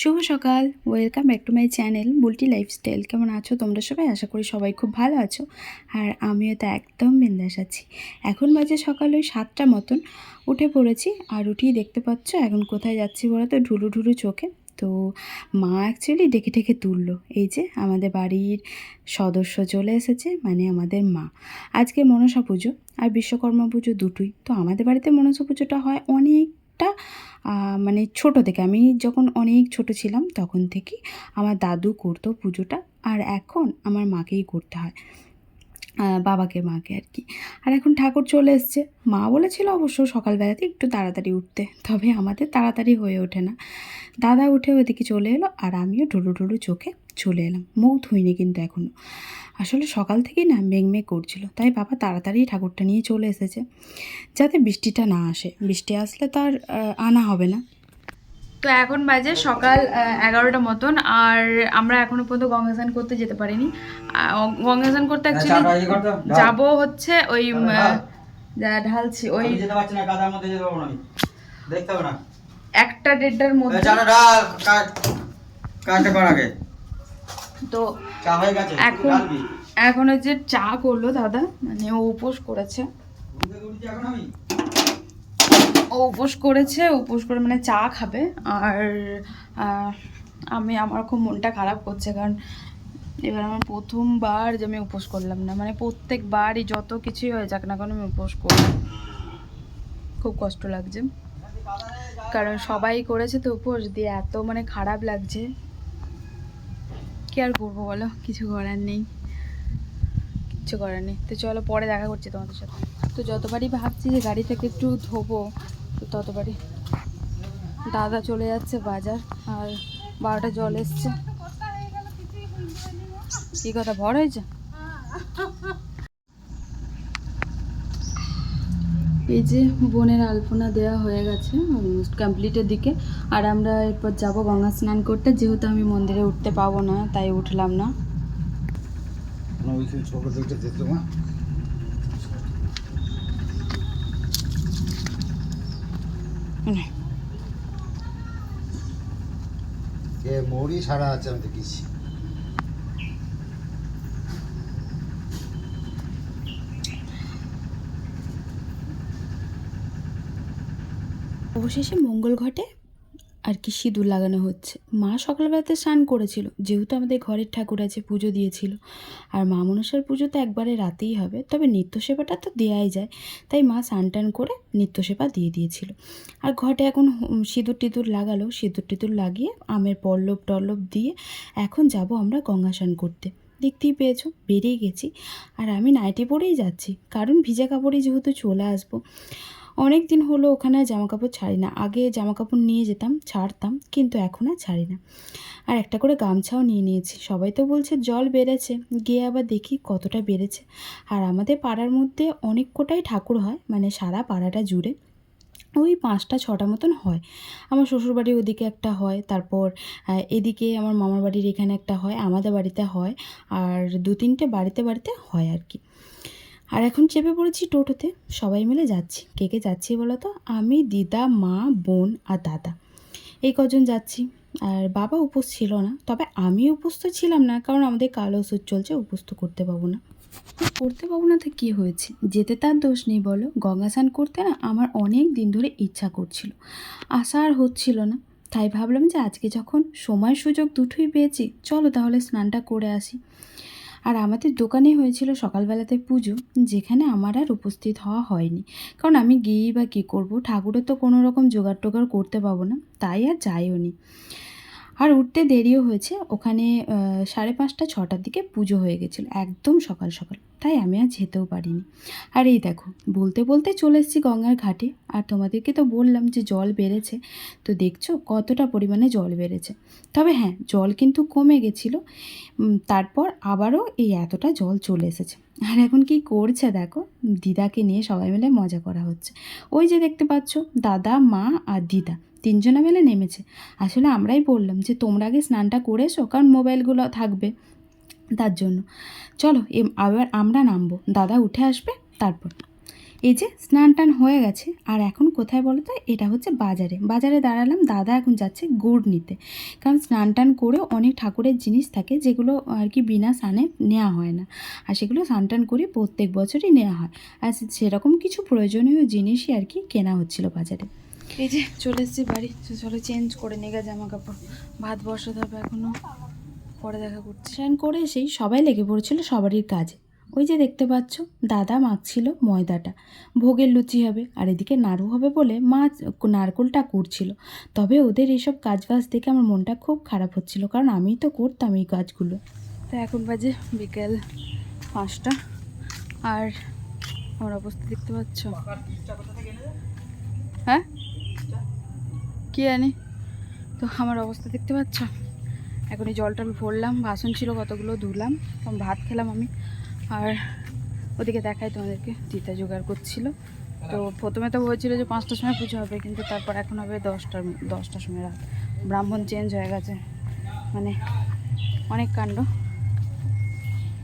শুভ সকাল। Welcome back to my channel Bulti lifestyle কেমন আছো তোমরা সবাই? আশা করি সবাই খুব ভালো আছো। আর আমিও তো একদম বিন্দাস আছি। এখন বাজে সকাল ওই সাতটা মতন। উঠে পড়েছি আর উঠেই দেখতে পাচ্ছ, এখন কোথায় যাচ্ছি বলো তো? ঢুলু ঢুলু চোখে। তো মা অ্যাকচুয়ালি ডেকে ডেকে তুললো। এই যে আমাদের বাড়ির সদস্য চলে এসেছে মানে আমাদের মা। আজকে মনসা পুজো আর বিশ্বকর্মা পুজো দুটোই। তো আমাদের বাড়িতে মনসা পুজোটা হয় অনেকটা মানে ছোট থেকে, আমি যখন অনেক ছোট ছিলাম তখন থেকে আমার দাদু করতো পুজোটা আর এখন আমার মাকেই করতে হয় বাবাকে মাকে আর কি। আর এখন ঠাকুর চলে এসছে। মা বলেছিল অবশ্য সকালবেলাতে একটু তাড়াতাড়ি উঠতে, তবে আমাদের তাড়াতাড়ি হয়ে ওঠে না। দাদা উঠে ওদিকে চলে এলো আর আমিও ঢুলু ঢুলু চোখে চলে এলাম। মুখ ধুইনি কিন্তু এখনও আসলে সকাল থেকেই না মেঘ মেঘ করছিল। তাই বাবা তাড়াতাড়ি ঠাকুরটা নিয়ে চলে এসেছে যাতে বৃষ্টিটা না আসে। বৃষ্টি আসলে তার আনা হবে না। তো এখন বাজে সকাল এগারোটা মতন। আর আমরা এখনও পর্যন্ত গঙ্গা স্নান করতে যেতে পারিনি। গঙ্গা স্নান করতে অ্যাকচুয়ালি যাব হচ্ছে ওই যা ঢালছি। ওই যেতে পারছি না কাদার মধ্যে যেতে পারব না দেখতে হবে না। একটা দেড়টার মধ্যে। কাটতে পার আগে। তো এখন এখন যে চা করল দাদা মানে ও উপোস করেছে। ও উপোস করেছে উপোস করে মানে চা খাবে। আর আমি আমার খুব মনটা খারাপ করছে কারণ এবার আমার প্রথমবার যে আমি উপোস করলাম না। মানে প্রত্যেকবারই যত কিছুই হয়ে যাক না কেন আমি উপোস করলাম খুব কষ্ট লাগছে। কারণ সবাই করেছে তো উপোস দিয়ে এত মানে খারাপ লাগছে। কি আর করব বলো? কিছু করার নেই। কিচ্ছু করার নেই। তো চলো পরে দেখা করছি তোমাদের সাথে। তো যতবারই ভাবছি যে গাড়ি থেকে একটু ধোবো, তো ততবারই। দাদা চলে যাচ্ছে বাজার, আর বারোটা জল এসছে। কি কথা ভর হয়েছে? এই যে বোনের আলপনা দেওয়া হয়ে গেছে অলমোস্ট কমপ্লিটের দিকে। আর আমরা এরপর যাব গঙ্গা স্নান করতে। যেহেতু আমি মন্দিরে উঠতে পাবো না তাই উঠলাম না। এ মৌরি সারা আছে আমি দেখেছি অবশেষে মঙ্গল ঘটে আর কি সিঁদুর লাগানো হচ্ছে। মা সকালবেলাতে স্নান করেছিল, যেহেতু আমাদের ঘরের ঠাকুর আছে, পুজো দিয়েছিল। আর মা মনসার পুজো তো একবারে রাতেই হবে, তবে নিত্য সেবাটা তো দেওয়াই যায়। তাই মা স্নান টান করে নিত্য সেবা দিয়ে দিয়েছিল। আর ঘটে এখন সিঁদুর টিঁদুর লাগালো। সিঁদুর টিঁদুর লাগিয়ে আমের পল্লব টল্লব দিয়ে এখন যাব আমরা গঙ্গা স্নান করতে। দেখতেই পেয়েছ, বেরিয়ে গেছি। আর আমি নাইটি পরেই যাচ্ছি, কারণ ভিজা কাপড়ে যেহেতু চলে আসব। অনেক দিন হলো ওখানে জামা কাপড় ছাড়ি না। আগে জামা কাপড় নিয়ে যেতাম, ছাড়তাম, কিন্তু এখন আর ছাড়ি না। আর একটা করে গামছাও নিয়ে নিয়েছি। সবাই তো বলছে জল বেড়েছে। গিয়ে আবার দেখি কতটা বেড়েছে। আর আমাদের পাড়ার মধ্যে অনেক কোটাই ঠাকুর হয় মানে সারা পাড়াটা জুড়ে। ওই পাঁচটা, ছটা মতন হয়। আমার শ্বশুরবাড়ির ওদিকে একটা হয়, তারপর এদিকে আমার মামার বাড়ির এখানে একটা হয়, আমাদের বাড়িতে হয়। আর দু তিনটে বাড়িতে বাড়িতে হয় আর কি। আর এখন চেপে পড়েছি টোটোতে। সবাই মিলে যাচ্ছি। কে কে যাচ্ছি বলো তো? আমি, দিদা, মা, বোন আর দাদা। এই কজন যাচ্ছি। আর বাবা উপোস ছিল না। তবে আমি উপোস তো ছিলাম না, কারণ আমাদের কালো ওষুধ চলছে উপোস তো করতে পাবো না। করতে পাবো না তো কী হয়েছে? যেতে তার দোষ নেই বলো। গঙ্গা স্নান করতে না আমার অনেক দিন ধরে ইচ্ছা করছিল। আশা আর হচ্ছিল না। তাই ভাবলাম যে আজকে যখন সময় সুযোগ দুটোই পেয়েছি, চলো তাহলে স্নানটা করে আসি। আর আমাদের দোকানে হয়েছিল সকালবেলাতে পুজো, যেখানে আমার আর উপস্থিত হওয়া হয়নি। কারণ আমি গিয়েই বা কী করব? ঠাকুরের তো কোনো রকম জোগাড় টোগাড় করতে পারব না, তাই আর যাইও নি আর উঠতে দেরিও হয়েছে। ওখানে সাড়ে পাঁচটা, ছটার দিকে পুজো হয়ে গেছিল। একদম সকাল সকাল। তাই আমি আর যেতেও পারিনি। আর এই দেখো, বলতে বলতে চলে এসেছি গঙ্গার ঘাটে। আর তোমাদেরকে তো বললাম যে জল বেড়েছে। তো দেখছ কতটা পরিমাণে জল বেড়েছে। তবে হ্যাঁ জল কিন্তু কমে গেছিল। তারপর আবারও এই এতটা জল চলে এসেছে। আর এখন কি করছে দেখো? দিদাকে নিয়ে সবাই মিলে মজা করা হচ্ছে। ওই যে দেখতে পাচ্ছ, দাদা, মা আর দিদা। তিনজনে মিলে নেমেছে। আসলে আমরাই বললাম যে, তোমরা আগে স্নানটা করে এসো, কারণ মোবাইলগুলো থাকবে তার জন্য। চলো আবার আমরা নামবো। দাদা উঠে আসবে, তারপর। এই যে স্নান টান হয়ে গেছে, আর এখন কোথায় বলো তো, এটা হচ্ছে বাজারে। বাজারে দাঁড়ালাম, দাদা এখন যাচ্ছে গুড় নিতে। কারণ স্নান টান করে অনেক ঠাকুরের জিনিস থাকে, যেগুলো আর কি বিনা স্নানে নেওয়া হয় না। আর সেগুলো স্নান টান করে প্রত্যেক বছরই নেওয়া হয়। আর সেরকম কিছু প্রয়োজনীয় জিনিসই আর কি কেনা হচ্ছিল বাজারে। এই যে চলে এসেছি বাড়ি। তো চলো চেঞ্জ করে নেগা জামা কাপড় ভাত বসাতে হবে এখনও পরে দেখা করছি। স্নান করে এসেই সবাই লেগে পড়েছিল সবারই কাজে। ওই যে দেখতে পাচ্ছ দাদা মাখছিল ময়দাটা। ভোগের লুচি হবে আর এদিকে নাড়ু হবে বলে মা নারকোলটা করছিল। তবে ওদের এইসব কাজ বাজ দেখে আমার মনটা খুব খারাপ হচ্ছিল কারণ আমিই তো করতাম এই কাজগুলো। তো এখন বাজে বিকেল পাঁচটা। আর আমার অবস্থা দেখতে পাচ্ছ? হ্যাঁ? কি জানি তো আমার অবস্থা দেখতে পাচ্ছ? এখন এই জলটা আমি ভরলাম, বাসন ছিল কতগুলো ধুলাম তখন ভাত খেলাম আমি। আর ওদিকে দেখাই তোমাদেরকে দিতা জোগাড় করছিল। তো প্রথমে তো বলছিল যে পাঁচটার সময় পুজো হবে, কিন্তু তারপর এখন হবে দশটার দশটার সময় রাত। ব্রাহ্মণ চেঞ্জ হয়ে গেছে। মানে অনেক কাণ্ড।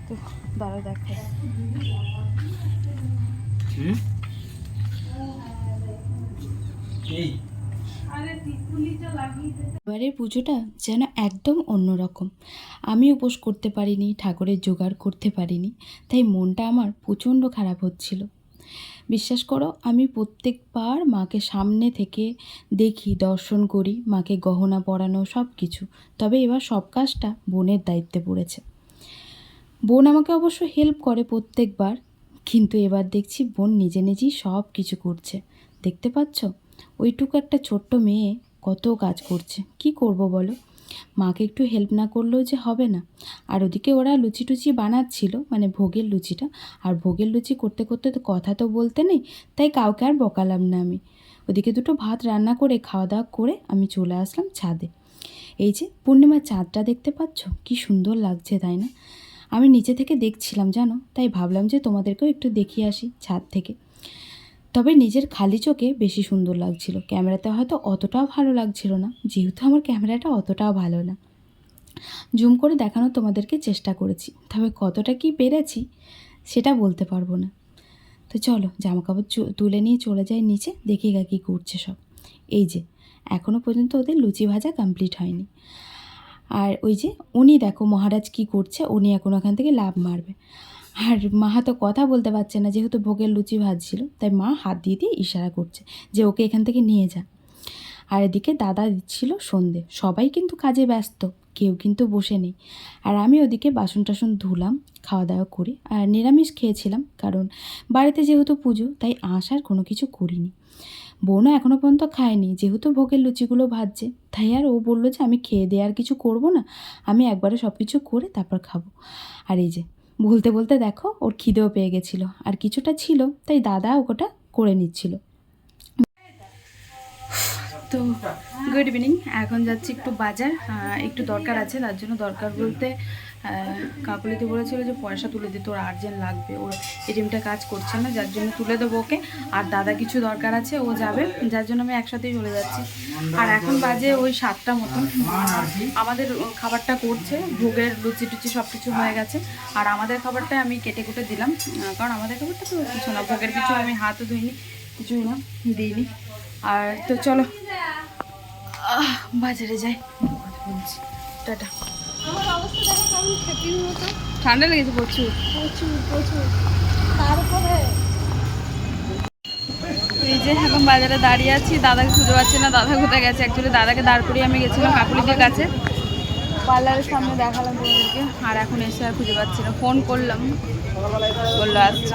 তো দাঁড়া দেখাই। এই। এবারের পুজোটা যেন একদম অন্যরকম। আমি উপোস করতে পারিনি, ঠাকুরের জোগাড় করতে পারিনি, তাই মনটা আমার প্রচণ্ড খারাপ হচ্ছিল। বিশ্বাস করো, আমি প্রত্যেকবার মাকে সামনে থেকে দেখি, দর্শন করি, মাকে গহনা পরানো সব কিছু তবে এবার সব কাজটা বোনের দায়িত্বে পড়েছে। বোন আমাকে অবশ্য হেল্প করে প্রত্যেকবার, কিন্তু এবার দেখছি বোন নিজে নিজেই সব কিছু করছে। দেখতে পাচ্ছ? ওইটুকু একটা ছোট্ট মেয়ে কত কাজ করছে। কি করব বলো? মাকে একটু হেল্প না করলেও যে হবে না। আর ওদিকে ওরা লুচি টুচি বানাচ্ছিল মানে ভোগের লুচিটা। আর ভোগের লুচি করতে করতে তো কথা তো বলতে নেই, তাই কাউকে আর বকালাম না আমি। ওদিকে দুটো ভাত রান্না করে, খাওয়া দাওয়া করে আমি চলে আসলাম ছাদে। এই যে পূর্ণিমার চাঁদটা দেখতে পাচ্ছ? কি সুন্দর লাগছে, তাই না? আমি নিচে থেকে দেখছিলাম, জানো? তাই ভাবলাম যে তোমাদেরকেও একটু দেখিয়ে আসি ছাদ থেকে। তবে নিজের খালি চোখে বেশি সুন্দর লাগছিল। ক্যামেরাতে হয়তো অতটাও ভালো লাগছিল না, যেহেতু আমার ক্যামেরাটা অতটাও ভালো না। জুম করে দেখানো তোমাদেরকে চেষ্টা করেছি, তবে কতটা কি পেরেছি সেটা বলতে পারব না। তো চলো জামা কাপড় তুলে নিয়ে চলে যাই নিচে, দেখি গা কী করছে সব। এই যে এখনও পর্যন্ত ওদের লুচি ভাজা কমপ্লিট হয়নি। আর ওই যে, উনি দেখো মহারাজ কি করছে, উনি এখন ওখান থেকে লাভ মারবে। আর মা তো কথা বলতে পারছে না, যেহেতু ভোগের লুচি ভাজছিল তাই মা হাত দিয়ে দিয়ে ইশারা করছে যে ওকে এখান থেকে নিয়ে যা। আর এদিকে দাদা দিচ্ছিল সন্ধে, সবাই কিন্তু কাজে ব্যস্ত, কেউ কিন্তু বসে নেই। আর আমি ওদিকে বাসন টাসন ধুলাম, খাওয়া দাওয়া করি, আর নিরামিষ খেয়েছিলাম, কারণ বাড়িতে যেহেতু পুজো, তাই আঁশ আর কোনো কিছু করিনি। বোনও এখনও পর্যন্ত খায়নি, যেহেতু ভোগের লুচিগুলো ভাজছে, তাই আর ও বলল যে আমি খেয়ে দিয়ে আর কিছু করব না, আমি একবারে সব কিছু করে তারপর খাব। আর এই যে বলতে বলতে দেখো, ওর খিদেও পেয়ে গেছিল। আর কিছুটা ছিল, তাই দাদা ওটা করে নিচ্ছিল। তো গুড ইভিনিং এখন যাচ্ছি একটু বাজার একটু দরকার আছে, তার জন্য দরকার বলতে কাকুলিতে বলেছিল যে পয়সা তুলে দিতে, ওর আর্জেন্ট লাগবে, ওর এটিএমটা কাজ করছে না, যার জন্য তুলে দেবো ওকে। আর দাদা কিছু দরকার আছে, ও যাবে, যার জন্য আমি একসাথেই চলে যাচ্ছি। আর এখন বাজে ওই সাতটা মতন। আমাদের খাবারটা করছে, ভোগের লুচি টুচি সব কিছু হয়ে গেছে। আর আমাদের খাবারটা আমি কেটে কুটে দিলাম কারণ আমাদের খাবারটা তো কিছু না, ভোগের কিছু আমি হাতও ধুইনি, কিছুই না, দিইনি। আর তো চলো বাজারে যাই। বলছি টাটা। আমার অবস্থা দেখো কেমন খেপির মতো। ঠান্ডা লেগেছে প্রচুর। প্রচুর প্রচুর। তারপরে এই যে এখন বাজারে দাঁড়িয়ে আছি দাদাকে খুঁজে পাচ্ছি না দাদা কোথায় গেছে? অ্যাকচুয়ালি দাদাকে দাঁড় করিয়ে আমি গেছিলাম কাকুলিদের কাছে। পার্লারের সামনে দেখালাম তোমাদেরকে আর এখন এসে আর খুঁজে পাচ্ছি না। ফোন করলাম। বলল আসছে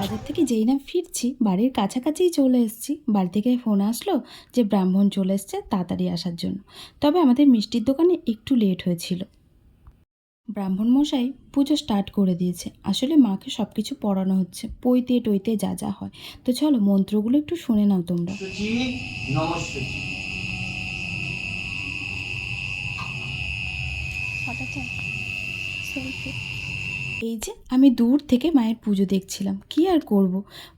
বাজার থেকে যেই না ফিরছি বাড়ির কাছাকাছিই চলে এসেছি। বাড়ি থেকে ফোন আসলো যে ব্রাহ্মণ চলে এসছে তাড়াতাড়ি আসার জন্য। তবে আমাদের মিষ্টির দোকানে একটু লেট হয়েছিল। ব্রাহ্মণ মশাই পুজো স্টার্ট করে দিয়েছে। আসলে মাকে সব কিছু পড়ানো হচ্ছে। পইতে টইতে যা যা হয়। তো চলো মন্ত্রগুলো একটু শুনে নাও তোমরা। সেলফি এই যে আমি দূর থেকে মায়ের পুজো দেখছিলাম। কি আর করব?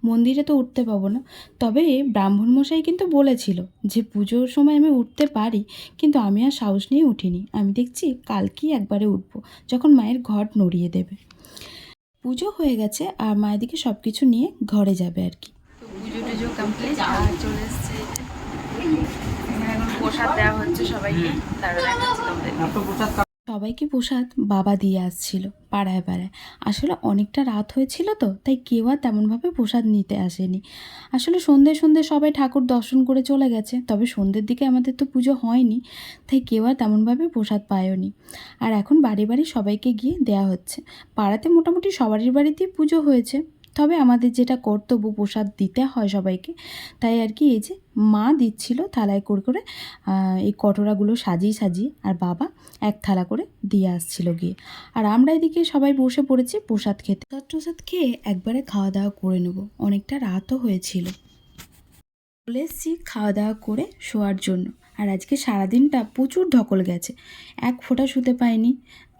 মন্দিরে তো উঠতে পাবো না। তবে ব্রাহ্মণ মশাই কিন্তু বলেছিল যে পুজোর সময় আমি উঠতে পারি কিন্তু আমি আর সাহস নিয়ে উঠিনি। আমি দেখছি কালকেই একবারে উঠবো যখন মায়ের ঘট নড়িয়ে দেবে। পুজো হয়ে গেছে আর মায়ের দিকে সব কিছু নিয়ে ঘরে যাবে আর কি। তো পুজো টুজো কমপ্লিট আর চলে এসছে। প্রসাদ দেওয়া হচ্ছে সবাইকে সবাইকে প্রসাদ বাবা দিয়ে আসছিল পাড়ায় পাড়ায়। আসলে অনেকটা রাত হয়েছিল তো, তাই কেউ আর তেমনভাবে প্রসাদ নিতে আসেনি। আসলে সন্ধে সন্ধে সবাই ঠাকুর দর্শন করে চলে গেছে, তবে সন্ধ্যের দিকে আমাদের তো পুজো হয়নি, তাই কেউ আর তেমনভাবে প্রসাদ পায়নি। আর এখন বাড়ি বাড়ি সবাইকে গিয়ে দেয়া হচ্ছে। পাড়াতে মোটামুটি সবারই বাড়িতেই পুজো হয়েছে। তবে আমাদের যেটা কর্তব্য প্রসাদ দিতে হয় সবাইকে, তাই আর কি এই যে মা দিচ্ছিল থালায় করে করে এই কটোরাগুলো সাজিয়ে সাজিয়ে আর বাবা এক থালা করে দিয়ে আসছিল গিয়ে। আর আমরা এদিকে সবাই বসে পড়েছি প্রসাদ খেতে। প্রসাদ প্রসাদ খেয়ে একবারে খাওয়া দাওয়া করে নেব, অনেকটা রাতও হয়েছিল। চলে এসেছি খাওয়া দাওয়া করে শোয়ার জন্য। আর আজকে সারাদিনটা প্রচুর ঢকল গেছে। এক ফোঁটা শুতে পাইনি।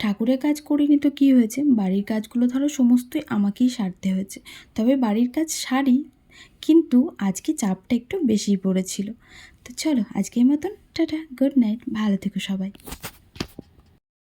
ঠাকুরের কাজ করিনি তো কি হয়েছে? বাড়ির কাজগুলো ধরো সমস্তই আমাকেই সারতে হয়েছে। তবে বাড়ির কাজ সারি, কিন্তু আজকে চাপটা একটু বেশি পড়েছিল। তো চলো আজকের মতন, টাটা গুড নাইট ভালো থেকো সবাই।